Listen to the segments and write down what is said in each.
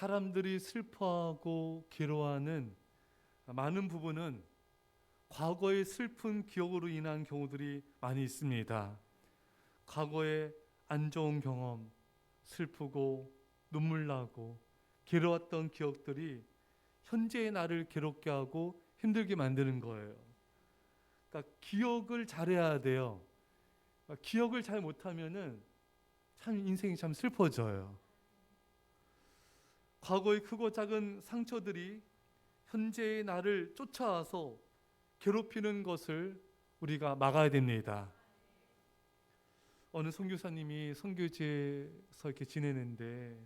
사람들이 슬퍼하고 괴로워하는 많은 부분은 과거의 슬픈 기억으로 인한 경우들이 많이 있습니다. 과거의 안 좋은 경험, 슬프고 눈물 나고 괴로웠던 기억들이 현재의 나를 괴롭게 하고 힘들게 만드는 거예요. 그러니까 기억을 잘해야 돼요. 기억을 잘 못하면은 참 인생이 참 슬퍼져요. 과거의 크고 작은 상처들이 현재의 나를 쫓아와서 괴롭히는 것을 우리가 막아야 됩니다. 어느 선교사님이 선교지에서 이렇게 지내는데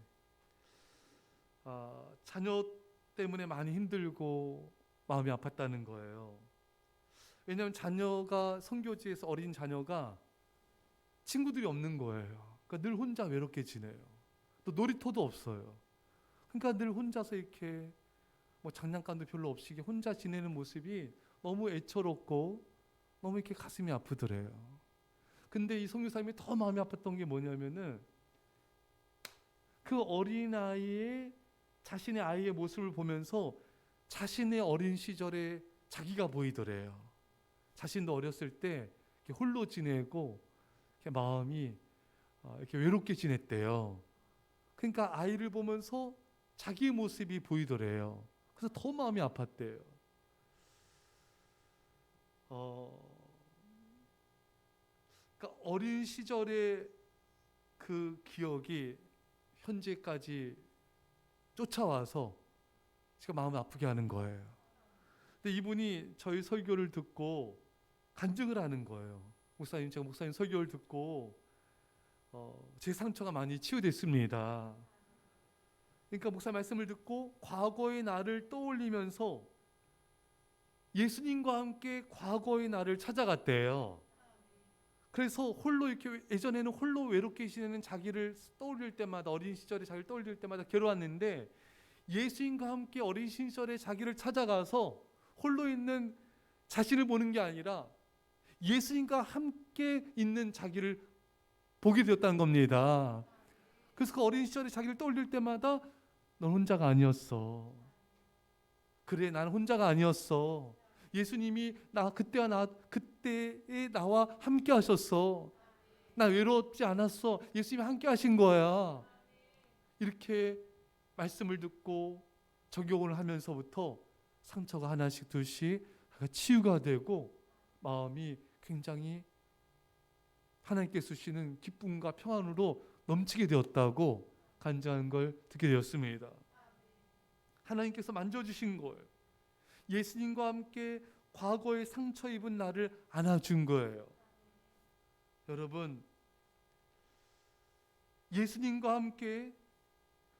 아, 자녀 때문에 많이 힘들고 마음이 아팠다는 거예요. 왜냐하면 자녀가 선교지에서 어린 자녀가 친구들이 없는 거예요. 그러니까 늘 혼자 외롭게 지내요. 또 놀이터도 없어요. 그러니까 늘 혼자서 이렇게 뭐 장난감도 별로 없이 혼자 지내는 모습이 너무 애처롭고 너무 이렇게 가슴이 아프더래요. 근데 이 성교사님이 더 마음이 아팠던 게 뭐냐면은 그 어린 아이의 자신의 아이의 모습을 보면서 자신의 어린 시절에 자기가 보이더래요. 자신도 어렸을 때 홀로 지내고 마음이 어, 이렇게 외롭게 지냈대요. 그러니까 아이를 보면서 자기의 모습이 보이더래요. 그래서 더 마음이 아팠대요. 어, 그러니까 어린 시절의 그 기억이 현재까지 쫓아와서 지금 마음을 아프게 하는 거예요. 근데 이분이 저희 설교를 듣고 간증을 하는 거예요. 목사님, 제가 목사님 설교를 듣고 어, 제 상처가 많이 치유됐습니다. 그러니까 목사 말씀을 듣고 과거의 나를 떠올리면서 예수님과 함께 과거의 나를 찾아갔대요. 그래서 홀로 이렇게 예전에는 홀로 외롭게 지내는 자기를 떠올릴 때마다 어린 시절에 자기를 떠올릴 때마다 괴로웠는데 예수님과 함께 어린 시절에 자기를 찾아가서 홀로 있는 자신을 보는 게 아니라 예수님과 함께 있는 자기를 보게 되었다는 겁니다. 그래서 그 어린 시절에 자기를 떠올릴 때마다 넌 혼자가 아니었어. 그래, 나는 혼자가 아니었어. 예수님이 나 그때와 나 그때의 나와 함께 하셨어. 나 외롭지 않았어. 예수님이 함께 하신 거야. 이렇게 말씀을 듣고 적용을 하면서부터 상처가 하나씩 둘씩 치유가 되고 마음이 굉장히 하나님께 주시는 기쁨과 평안으로 넘치게 되었다고 간증한 걸 듣게 되었습니다. 하나님께서 만져주신 거예요. 예수님과 함께 과거에 상처 입은 나를 안아준 거예요. 여러분, 예수님과 함께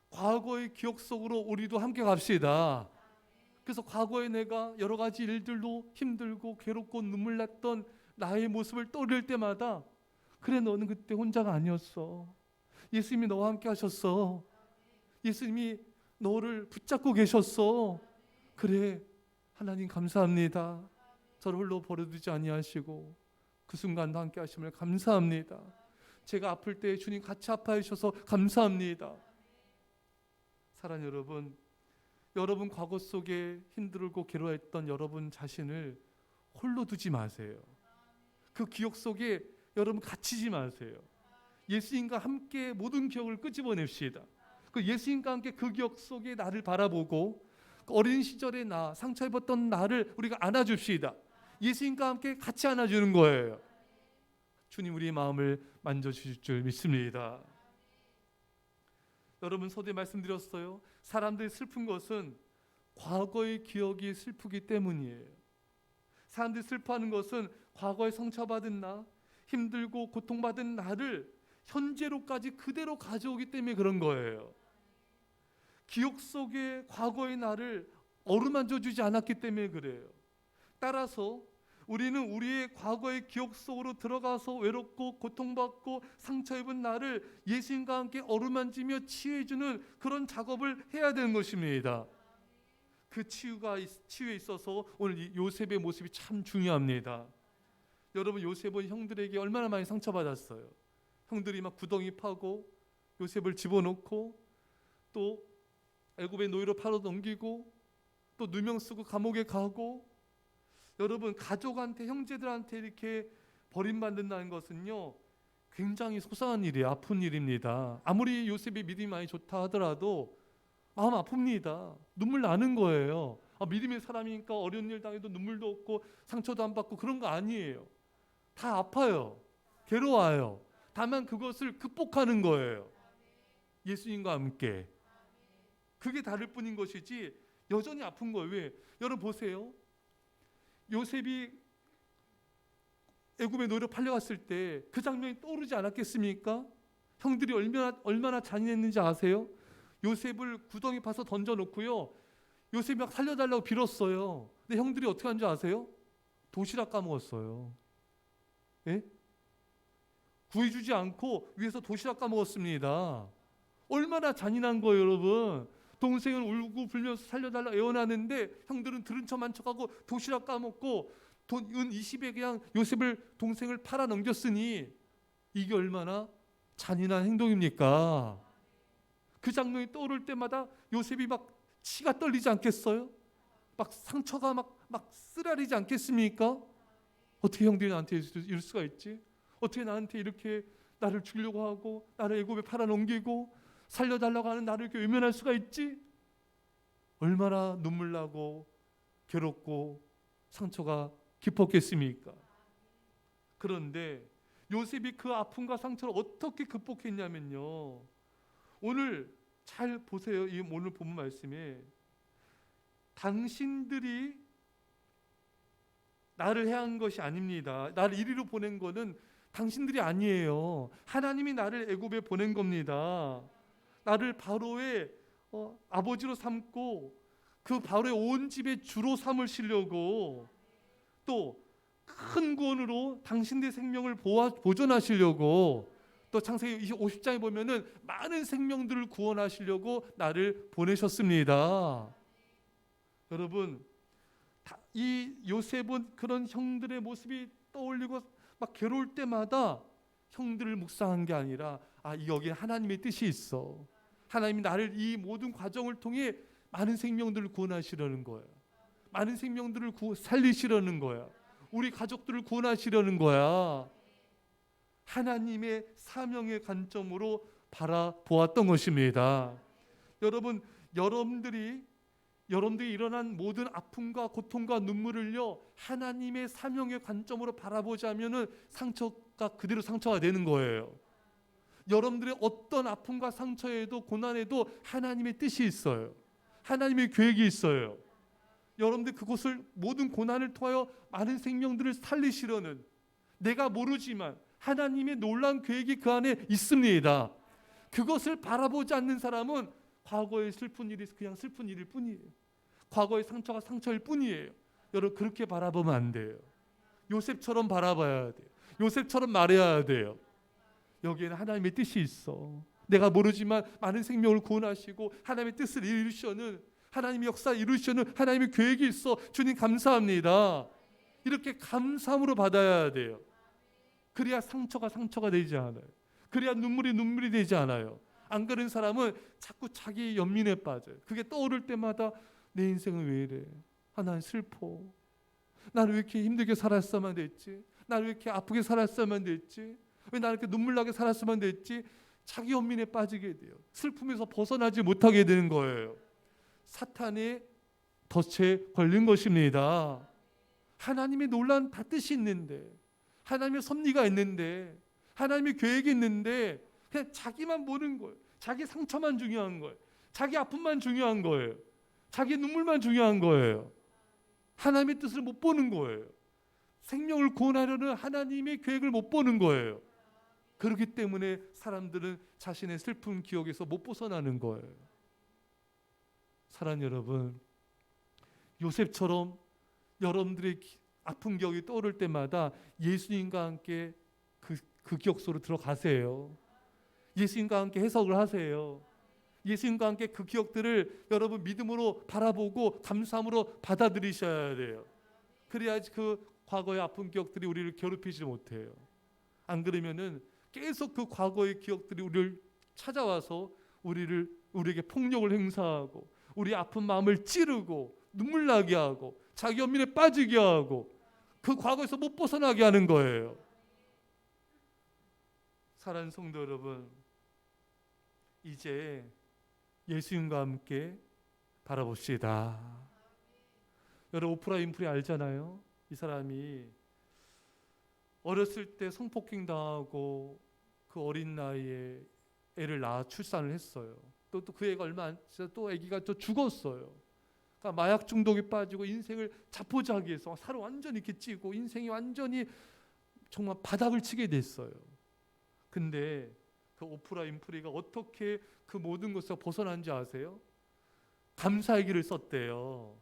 과거의 기억 속으로 우리도 함께 갑시다. 그래서 과거에 내가 여러 가지 일들로 힘들고 괴롭고 눈물 났던 나의 모습을 떠올릴 때마다 그래 너는 그때 혼자가 아니었어. 예수님이 너와 함께 하셨어. 예수님이 너를 붙잡고 계셨어. 그래 하나님 감사합니다. 저를 홀로 버려두지 아니하시고 그 순간도 함께 하심을 감사합니다. 제가 아플 때 주님 같이 아파해 주셔서 감사합니다. 사랑 여러분, 여러분 과거 속에 힘들고 괴로워했던 여러분 자신을 홀로 두지 마세요. 그 기억 속에 여러분 갇히지 마세요. 예수님과 함께 모든 기억을 끄집어냅시다. 그 예수님과 함께 그 기억 속에 나를 바라보고 그 어린 시절의 나, 상처 입었던 나를 우리가 안아줍시다. 예수님과 함께 같이 안아주는 거예요. 주님 우리의 마음을 만져주실 줄 믿습니다. 여러분 서두에 말씀드렸어요. 사람들이 슬픈 것은 과거의 기억이 슬프기 때문이에요. 사람들이 슬퍼하는 것은 과거에 상처받은 나, 힘들고 고통받은 나를 현재로까지 그대로 가져오기 때문에 그런 거예요. 기억 속에 과거의 나를 어루만져 주지 않았기 때문에 그래요. 따라서 우리는 우리의 과거의 기억 속으로 들어가서 외롭고 고통받고 상처 입은 나를 예수님과 함께 어루만지며 치유해 주는 그런 작업을 해야 되는 것입니다. 그 치유가 치유에 있어서 오늘 요셉의 모습이 참 중요합니다. 여러분 요셉은 형들에게 얼마나 많이 상처받았어요. 형들이 막 구덩이 파고 요셉을 집어넣고 또 애굽의 노예로 팔아 넘기고 또 누명 쓰고 감옥에 가고 여러분 가족한테 형제들한테 이렇게 버림받는다는 것은요 굉장히 소상한 일이에요. 아픈 일입니다. 아무리 요셉이 믿음이 많이 좋다 하더라도 마음 아픕니다. 눈물 나는 거예요. 아, 믿음의 사람이니까 어려운 일 당해도 눈물도 없고 상처도 안 받고 그런 거 아니에요. 다 아파요. 괴로워요 다만 그것을 극복하는 거예요 예수님과 함께 그게 다를 뿐인 것이지 여전히 아픈 거예요 왜 여러분 보세요 요셉이 애굽의 노예로 팔려갔을 때 그 장면이 떠오르지 않았겠습니까? 형들이 얼마나 얼마나 잔인했는지 아세요? 요셉을 구덩이 파서 던져 놓고요. 요셉이 막 살려달라고 빌었어요. 근데 형들이 어떻게 한 줄 아세요? 도시락 까먹었어요. 예? 구해주지 않고 위에서 도시락 까먹었습니다. 얼마나 잔인한 거예요, 여러분. 동생은 울고 불면서 살려달라 애원하는데 형들은 들은 척만 척하고 도시락 까먹고 돈 은 20에 그냥 요셉을 동생을 팔아 넘겼으니 이게 얼마나 잔인한 행동입니까? 그 장면이 떠오를 때마다 요셉이 막 치가 떨리지 않겠어요? 막 상처가 막, 막 쓰라리지 않겠습니까? 어떻게 형들이 나한테 이럴 수가 있지? 어떻게 나한테 이렇게 나를 죽이려고 하고 나를 애굽에 팔아 넘기고 살려달라고 하는 나를 이렇게 외면할 수가 있지? 얼마나 눈물 나고 괴롭고 상처가 깊었겠습니까? 그런데 요셉이 그 아픔과 상처를 어떻게 극복했냐면요. 오늘 잘 보세요. 이 오늘 본 말씀에 당신들이 나를 해한 것이 아닙니다. 나를 이리로 보낸 거는 당신들이 아니에요. 하나님이 나를 애굽에 보낸 겁니다. 나를 바로의 어, 아버지로 삼고 그 바로의 온 집의 주로 삼으시려고 또 큰 구원으로 당신들의 생명을 보아, 보존하시려고 또 창세기 50장에 보면은 많은 생명들을 구원하시려고 나를 보내셨습니다. 여러분 다- 이 요셉은 그런 형들의 모습이 떠올리고 막 괴로울 때마다 형들을 묵상한 게 아니라 아 여기에 하나님의 뜻이 있어. 하나님이 나를 이 모든 과정을 통해 많은 생명들을 구원하시려는 거예요. 많은 생명들을 구, 살리시려는 거야. 우리 가족들을 구원하시려는 거야. 하나님의 사명의 관점으로 바라보았던 것입니다. 여러분, 여러분들이 여러분들이 일어난 모든 아픔과 고통과 눈물을요 하나님의 사명의 관점으로 바라보자면은 상처가 그대로 상처가 되는 거예요. 여러분들의 어떤 아픔과 상처에도 고난에도 하나님의 뜻이 있어요. 하나님의 계획이 있어요. 여러분들 그곳을 모든 고난을 통하여 많은 생명들을 살리시려는 내가 모르지만 하나님의 놀라운 계획이 그 안에 있습니다. 그것을 바라보지 않는 사람은 과거의 슬픈 일이 그냥 슬픈 일일 뿐이에요. 과거의 상처가 상처일 뿐이에요. 여러분 그렇게 바라보면 안 돼요. 요셉처럼 바라봐야 돼요. 요셉처럼 말해야 돼요. 여기에는 하나님의 뜻이 있어. 내가 모르지만 많은 생명을 구원하시고 하나님의 뜻을 이루시는 하나님의 역사 이루시는 하나님의 계획이 있어. 주님 감사합니다. 이렇게 감사함으로 받아야 돼요. 그래야 상처가 상처가 되지 않아요. 그래야 눈물이 눈물이 되지 않아요. 안 그런 사람은 자꾸 자기 연민에 빠져요. 그게 떠오를 때마다 내 인생은 왜 이래? 아, 난 슬퍼. 나는 왜 이렇게 힘들게 살았어야만 됐지? 나는 왜 이렇게 아프게 살았어야만 됐지? 왜 나는 이렇게 눈물 나게 살았으면 됐지? 자기 연민에 빠지게 돼요. 슬픔에서 벗어나지 못하게 되는 거예요. 사탄의 덫에 걸린 것입니다. 하나님의 다 뜻이 있는데, 하나님의 섭리가 있는데, 하나님의 계획이 있는데, 그냥 자기만 보는 거예요. 자기 상처만 중요한 거예요. 자기 아픔만 중요한 거예요. 자기 눈물만 중요한 거예요. 하나님의 뜻을 못 보는 거예요. 생명을 구원하려는 하나님의 계획을 못 보는 거예요. 그렇기 때문에 사람들은 자신의 슬픈 기억에서 못 벗어나는 거예요. 사랑 여러분, 요셉처럼 여러분들의 기- 아픈 기억이 떠오를 때마다 예수님과 함께 그, 그 기억 속으로 들어가세요. 예수님과 함께 해석을 하세요. 예수님과 함께 그 기억들을 여러분 믿음으로 바라보고 감사함으로 받아들이셔야 돼요. 그래야지 그 과거의 아픈 기억들이 우리를 괴롭히지 못해요. 안 그러면은 계속 그 과거의 기억들이 우리를 찾아와서 우리를 우리에게 폭력을 행사하고 우리 아픈 마음을 찌르고 눈물 나게 하고 자기 연민에 빠지게 하고 그 과거에서 못 벗어나게 하는 거예요. 사랑하는 성도 여러분, 이제 예수님과 함께 바라봅시다. 여러분 오프라 인프리 알잖아요. 이 사람이 어렸을 때 성폭행 당하고 그 어린 나이에 애를 낳아 출산을 했어요. 또또그 애가 얼마 안 지나 또 아기가 또 죽었어요. 그러니까 마약 중독에 빠지고 인생을 자포자기해서 살을 완전히 이렇게 찌고 인생이 완전히 정말 바닥을 치게 됐어요. 근데 그 오프라 인프리가 어떻게 그 모든 것에서 벗어난지 아세요? 감사의 길을 썼대요.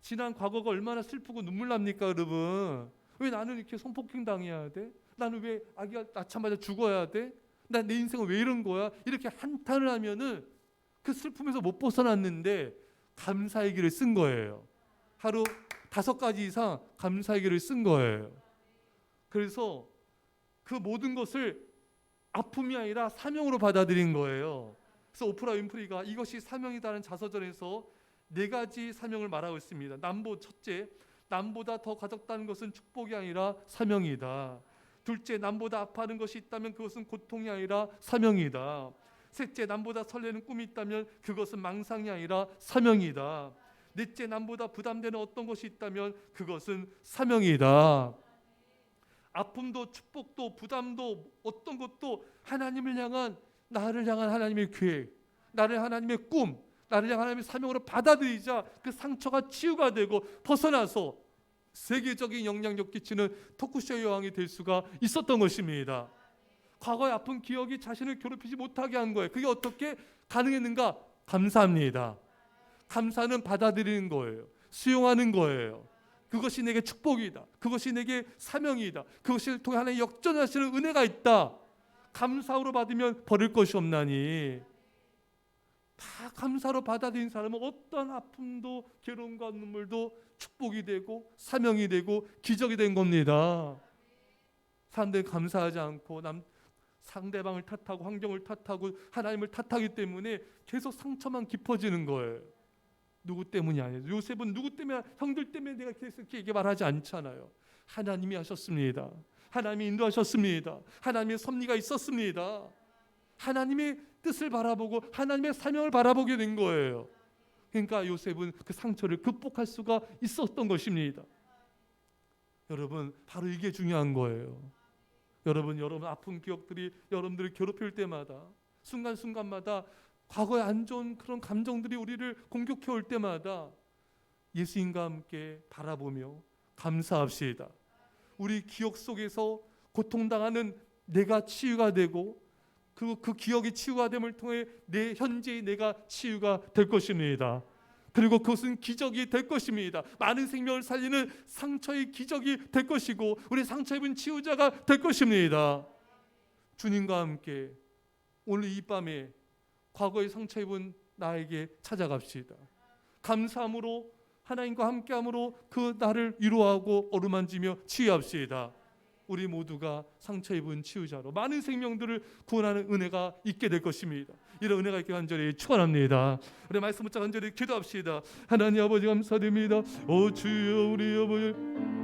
지난 과거가 얼마나 슬프고 눈물 납니까, 여러분? 왜 나는 이렇게 성폭행 당해야 돼? 나는 왜 아기가 낳자마자 죽어야 돼? 나 내 인생은 왜 이런 거야? 이렇게 한탄을 하면은 그 슬픔에서 못 벗어났는데 감사의 길을 쓴 거예요. 하루 다섯 가지 이상 감사의 길을 쓴 거예요. 그래서 그 모든 것을 아픔이 아니라 사명으로 받아들인 거예요. 그래서 오프라 윈프리가 이것이 사명이다는 자서전에서 네 가지 사명을 말하고 있습니다. 남보 첫째, 남보다 더 가졌다는 것은 축복이 아니라 사명이다. 둘째, 남보다 아파하는 것이 있다면 그것은 고통이 아니라 사명이다. 셋째, 남보다 설레는 꿈이 있다면 그것은 망상이 아니라 사명이다. 넷째, 남보다 부담되는 어떤 것이 있다면 그것은 사명이다. 아픔도 축복도 부담도 어떤 것도 하나님을 향한 나를 향한 하나님의 계획, 나를 하나님의 꿈, 나를 향한 하나님의 사명으로 받아들이자 그 상처가 치유가 되고 벗어나서 세계적인 영향력 끼치는 토크쇼 여왕이 될 수가 있었던 것입니다. 과거의 아픈 기억이 자신을 괴롭히지 못하게 한 거예요. 그게 어떻게 가능했는가? 감사합니다. 감사는 받아들이는 거예요. 수용하는 거예요. 그것이 내게 축복이다. 그것이 내게 사명이다. 그것을 통해 하나님 역전하시는 은혜가 있다. 감사로 받으면 버릴 것이 없나니 다 감사로 받아들인 사람은 어떤 아픔도 괴로움과 눈물도 축복이 되고 사명이 되고 기적이 된 겁니다. 사람들이 감사하지 않고 남 상대방을 탓하고 환경을 탓하고 하나님을 탓하기 때문에 계속 상처만 깊어지는 거예요. 누구 때문이 아니에요. 요셉은 누구 때문에 형들 때문에 내가 계속 이렇게 말하지 않잖아요. 하나님이 하셨습니다. 하나님이 인도하셨습니다. 하나님의 섭리가 있었습니다. 하나님의 뜻을 바라보고 하나님의 사명을 바라보게 된 거예요. 그러니까 요셉은 그 상처를 극복할 수가 있었던 것입니다. 여러분, 바로 이게 중요한 거예요. 여러분, 여러분 아픈 기억들이 여러분들을 괴롭힐 때마다 순간순간마다 과거의 안 좋은 그런 감정들이 우리를 공격해 올 때마다 예수님과 함께 바라보며 감사합시다. 우리 기억 속에서 고통당하는 내가 치유가 되고 그, 그 기억이 치유가 됨을 통해 내 현재의 내가 치유가 될 것입니다. 그리고 그것은 기적이 될 것입니다. 많은 생명을 살리는 상처의 기적이 될 것이고 우리 상처 입은 치유자가 될 것입니다. 주님과 함께 오늘 이 밤에 과거의 상처 입은 나에게 찾아갑시다. 감사함으로 하나님과 함께함으로 그 나를 위로하고 어루만지며 치유합시다. 우리 모두가 상처 입은 치유자로 많은 생명들을 구원하는 은혜가 있게 될 것입니다. 이런 은혜가 있게 간절히 축원합니다. 우리 말씀 붙잡 간절히 기도합시다. 하나님 아버지 감사드립니다. 오 주여 우리 아버지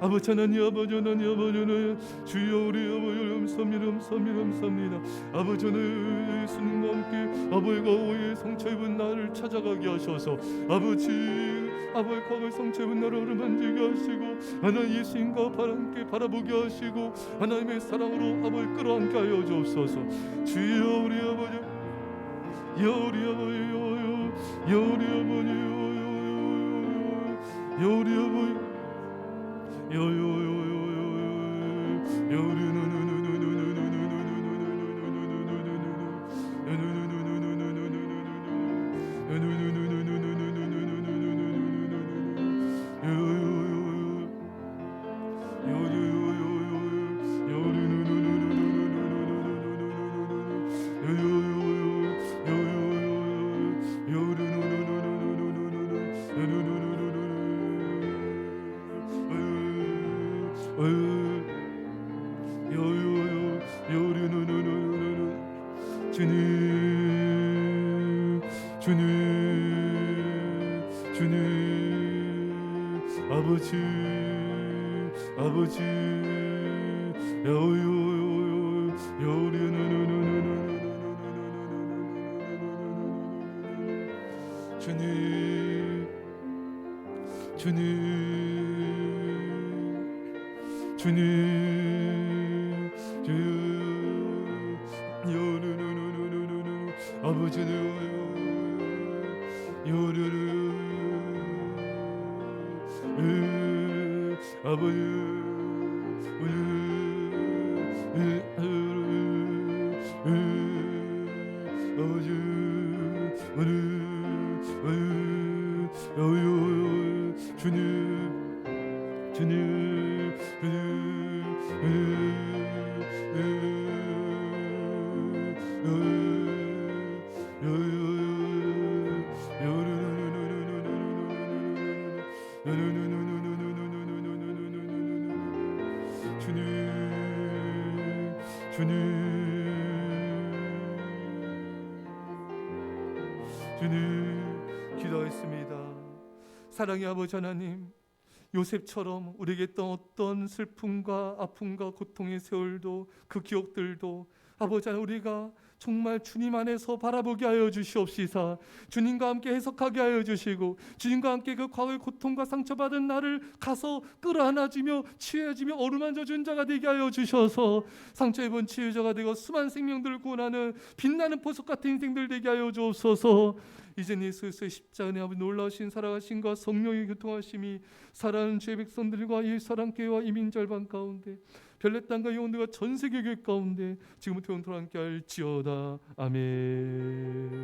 아버지 하나님 아버지 하나님 아버지 하나님 주여 우리 아버지 감사합니다 감사합니다 감사합니다 아버지 하나님 예수님과 함께 아버지가 오해 상처 입은 나를 찾아가게 하셔서 아버지 아버지 과거의 입은 나를 어루만지게 하시고 하나님 예수님과 함께 바라보게 하시고 하나님의 사랑으로 아버지 끌어안게 하여 주옵소서. 주여 우리 아버지. 여 우리 아버지. 여, 여 우리 아버지. 여 우리 아버지 요요요요요 요르는 주님 주님 주님. 아버지 아버지. 여유 여유 아버지는 요르르 으, 아버지 주님 주님 기도했습니다. 사랑의 아버지 하나님 요셉처럼 우리에게 있던 어떤 슬픔과 아픔과 고통의 세월도 그 기억들도 아버지 하나님 우리가 정말 주님 안에서 바라보게 하여 주시옵시사. 주님과 함께 해석하게 하여 주시고 주님과 함께 그 과거의 고통과 상처받은 나를 가서 끌어안아주며 치유해주며 어루만져 준 자가 되게 하여 주셔서 상처 입은 치유자가 되고 수많은 생명들을 구원하는 빛나는 보석 같은 인생들 되게 하여 주옵소서 이제 예수의 십자가 내 아버지 놀라우신 살아가신과 성령의 교통하심이 사랑하는 주의 백성들과 이 사랑교회와 이민 절반 가운데 별내 땅과 영혼들과 전 세계 교회 가운데 지금부터 영토로 함께 할지어다. 아멘